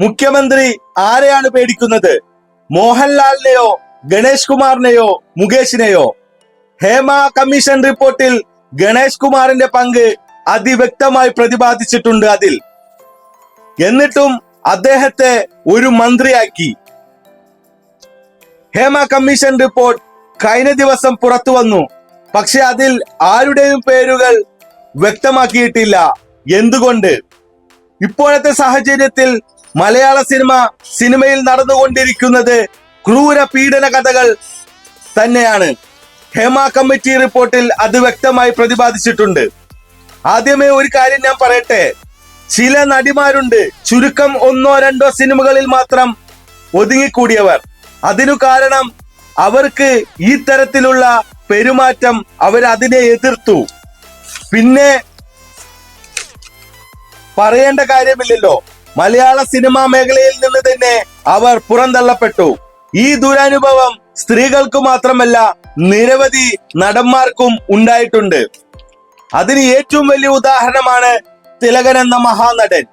മുഖ്യമന്ത്രി ആരെയാണ് പേടിക്കുന്നത്? മോഹൻലാലിനെയോ ഗണേഷ് കുമാറിനെയോ മുകേഷിനെയോ? ഹേമ കമ്മീഷൻ റിപ്പോർട്ടിൽ ഗണേഷ് കുമാറിന്റെ പങ്ക് അതിവ്യക്തമായി പ്രതിപാദിച്ചിട്ടുണ്ട് അതിൽ. എന്നിട്ടും അദ്ദേഹത്തെ ഒരു മന്ത്രിയാക്കി. ഹേമ കമ്മീഷൻ റിപ്പോർട്ട് കഴിഞ്ഞ ദിവസം പുറത്തു വന്നു. പക്ഷെ അതിൽ ആരുടെയും പേരുകൾ വ്യക്തമാക്കിയിട്ടില്ല. എന്തുകൊണ്ട്? ഇപ്പോഴത്തെ സാഹചര്യത്തിൽ മലയാള സിനിമ സിനിമയിൽ നടന്നുകൊണ്ടിരിക്കുന്നത് ക്രൂര പീഡന കഥകൾ തന്നെയാണ്. ഹേമ കമ്മിറ്റി റിപ്പോർട്ടിൽ അത് വ്യക്തമായി പ്രതിപാദിച്ചിട്ടുണ്ട്. ആദ്യമേ ഒരു കാര്യം ഞാൻ പറയട്ടെ. ചില നടിമാരുണ്ട്. ചുരുക്കം ഒന്നോ രണ്ടോ സിനിമകളിൽ മാത്രം ഒതുങ്ങിക്കൂടിയവർ. അതിനു കാരണം അവർക്ക് ഈ തരത്തിലുള്ള പെരുമാറ്റം അവർ അതിനെ എതിർത്തു. പിന്നെ പറയേണ്ട കാര്യമില്ലല്ലോ. മലയാള സിനിമാ മേഖലയിൽ നിന്ന് തന്നെ അവർ പുറന്തള്ളപ്പെട്ടു. ഈ ദുരനുഭവം സ്ത്രീകൾക്ക് മാത്രമല്ല നിരവധി നടന്മാർക്കും ഉണ്ടായിട്ടുണ്ട്. അതിന് ഏറ്റവും വലിയ ഉദാഹരണമാണ് തിലകൻ എന്ന മഹാനടൻ.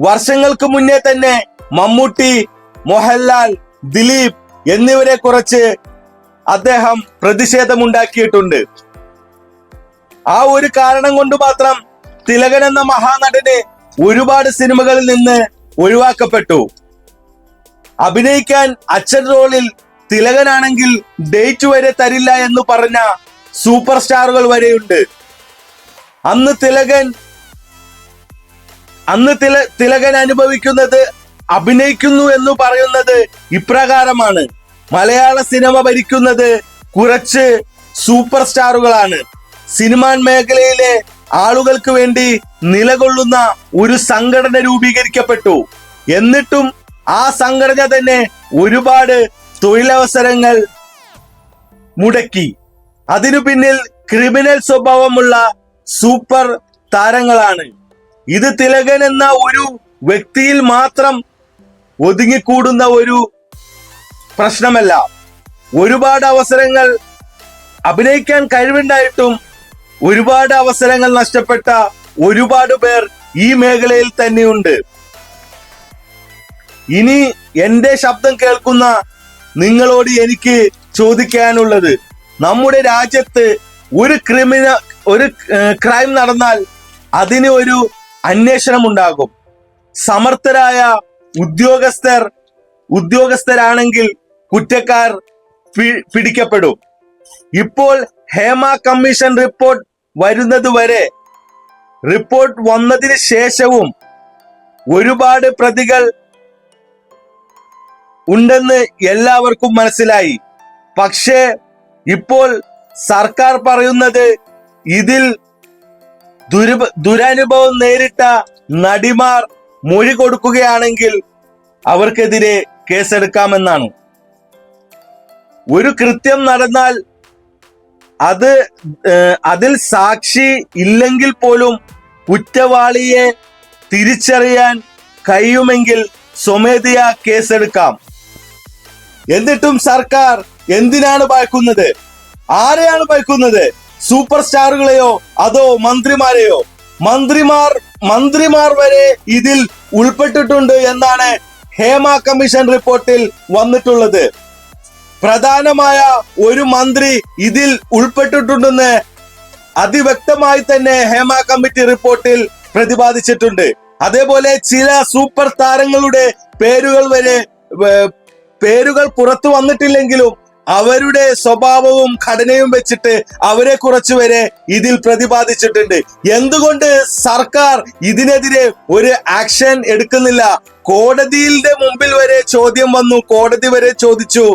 വർഷങ്ങൾക്ക് മുന്നേ തന്നെ മമ്മൂട്ടി മോഹൻലാൽ ദിലീപ് എന്നിവരെ കുറിച്ച് അദ്ദേഹം പ്രതിഷേധമുണ്ടാക്കിയിട്ടുണ്ട്. ആ ഒരു കാരണം കൊണ്ട് മാത്രം തിലകൻ എന്ന മഹാനടന് ഒരുപാട് സിനിമകളിൽ നിന്ന് ഒഴിവാക്കപ്പെട്ടു. അഭിനയിക്കാൻ അച്ഛൻ റോളിൽ തിലകനാണെങ്കിൽ ഡേറ്റ് വരെ തരില്ല എന്ന് പറഞ്ഞ സൂപ്പർ സ്റ്റാറുകൾ വരെയുണ്ട്. അന്ന് തിലകൻ അന്ന് തില തിലകൻ അനുഭവിക്കുന്നത് അഭിനയിക്കുന്നു എന്ന് പറയുന്നത് ഇപ്രകാരമാണ്. മലയാള സിനിമ ഭരിക്കുന്നത് കുറച്ച് സൂപ്പർ സ്റ്റാറുകളാണ്. സിനിമാ മേഖലയിലെ ആളുകൾക്ക് വേണ്ടി നിലകൊള്ളുന്ന ഒരു സംഘടന രൂപീകരിക്കപ്പെട്ടു. എന്നിട്ടും ആ സംഘടന തന്നെ ഒരുപാട് തൊഴിലവസരങ്ങൾ മുടക്കി. അതിനു പിന്നിൽ ക്രിമിനൽ സ്വഭാവമുള്ള സൂപ്പർ താരങ്ങളാണ്. ഇത് തിലകൻ എന്ന ഒരു വ്യക്തിയിൽ മാത്രം ഒതുങ്ങിക്കൂടുന്ന ഒരു പ്രശ്നമല്ല. ഒരുപാട് അവസരങ്ങൾ അഭിനയിക്കാൻ കഴിവുണ്ടായിട്ടും ഒരുപാട് അവസരങ്ങൾ നഷ്ടപ്പെട്ട ഒരുപാട് പേർ ഈ മേഖലയിൽ തന്നെയുണ്ട്. ഇനി എന്റെ ശബ്ദം കേൾക്കുന്ന നിങ്ങളോട് എനിക്ക് ചോദിക്കാനുള്ളത് നമ്മുടെ രാജ്യത്ത് ഒരു ക്രിമിന ഒരു ക്രൈം നടന്നാൽ അതിന് ഒരു അന്വേഷണം ഉണ്ടാകും സമർത്ഥരായ ഉദ്യോഗസ്ഥർ ഉദ്യോഗസ്ഥരാണെങ്കിൽ കുറ്റക്കാർ പിടിക്കപ്പെടും. ഇപ്പോൾ ഹേമ കമ്മീഷൻ റിപ്പോർട്ട് വരുന്നത് വരെ റിപ്പോർട്ട് വന്നതിന് ശേഷവും ഒരുപാട് പ്രതികൾ ഉണ്ടെന്ന് എല്ലാവർക്കും മനസ്സിലായി. പക്ഷേ ഇപ്പോൾ സർക്കാർ പറയുന്നത് ഇതിൽ ദുരു ദുരനുഭവം നേരിട്ട നടിമാർ മൊഴി കൊടുക്കുകയാണെങ്കിൽ അവർക്കെതിരെ കേസെടുക്കാമെന്നാണ്. ഒരു കൃത്യം നടന്നാൽ അത് അതിൽ സാക്ഷി ഇല്ലെങ്കിൽ പോലും കുറ്റവാളിയെ തിരിച്ചറിയാൻ കഴിയുമെങ്കിൽ സ്വമേധയാ കേസെടുക്കാം. എന്നിട്ടും സർക്കാർ എന്തിനാണ് ഭയക്കുന്നത്? ആരെയാണ് ഭയക്കുന്നത്? സൂപ്പർ സ്റ്റാറുകളെയോ അതോ മന്ത്രിമാരെയോ? മന്ത്രിമാർ മന്ത്രിമാർ വരെ ഇതിൽ ഉൾപ്പെട്ടിട്ടുണ്ട് എന്നാണ് ഹേമ കമ്മീഷൻ റിപ്പോർട്ടിൽ വന്നിട്ടുള്ളത്. പ്രധാനമായ ഒരു മന്ത്രി ഇതിൽ ഉൾപ്പെട്ടിട്ടുണ്ടെന്ന് അതിവ്യക്തമായി തന്നെ ഹേമ കമ്മിറ്റി റിപ്പോർട്ടിൽ പ്രതിപാദിച്ചിട്ടുണ്ട്. അതേപോലെ ചില സൂപ്പർ താരങ്ങളുടെ പേരുകൾ വരെ പേരുകൾ പുറത്തു വന്നിട്ടില്ലെങ്കിലും അവരുടെ സ്വഭാവവും ഘടനയും വെച്ചിട്ട് അവരെ കുറച്ചു വരെ ഇതിൽ പ്രതിപാദിച്ചിട്ടുണ്ട്. എന്തുകൊണ്ട് സർക്കാർ ഇതിനെതിരെ ഒരു ആക്ഷൻ എടുക്കുന്നില്ല? കോടതിയുടെ മുമ്പിൽ വരെ ചോദ്യം വന്നു. കോടതി വരെ ചോദിച്ചു.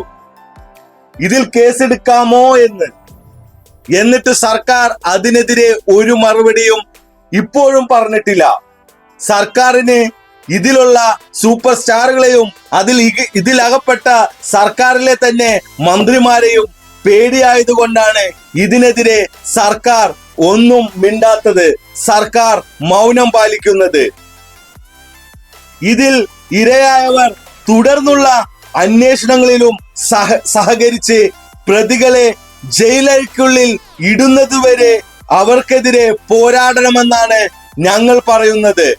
ഇതിൽ കേസെടുക്കാമോ എന്ന്. എന്നിട്ട് സർക്കാർ അതിനെതിരെ ഒരു മറുപടിയും ഇപ്പോഴും പറഞ്ഞിട്ടില്ല. സർക്കാരിന് ഇതിലുള്ള സൂപ്പർ സ്റ്റാറുകളെയും അതിൽ ഇതിലകപ്പെട്ട സർക്കാരിലെ തന്നെ മന്ത്രിമാരെയും പേടിയായതുകൊണ്ടാണ് ഇതിനെതിരെ സർക്കാർ ഒന്നും മിണ്ടാത്തത്. സർക്കാർ മൗനം പാലിക്കുന്നത്. ഇതിൽ ഇരയായവർ തുടർന്നുള്ള അന്വേഷണങ്ങളിലും സഹ സഹകരിച്ച് പ്രതികളെ ജയിലുള്ളിൽ ഇടുന്നതുവരെ അവർക്കെതിരെ പോരാടണമെന്നാണ് ഞങ്ങൾ പറയുന്നത്.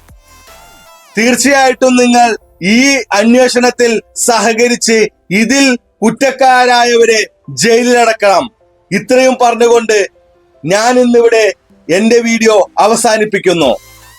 തീർച്ചയായിട്ടും നിങ്ങൾ ഈ അന്വേഷണത്തിൽ സഹകരിച്ച് ഇതിൽ കുറ്റക്കാരായവരെ ജയിലിലടക്കണം. ഇത്രയും പറഞ്ഞുകൊണ്ട് ഞാൻ ഇന്നിവിടെ എന്റെ വീഡിയോ അവസാനിപ്പിക്കുന്നു.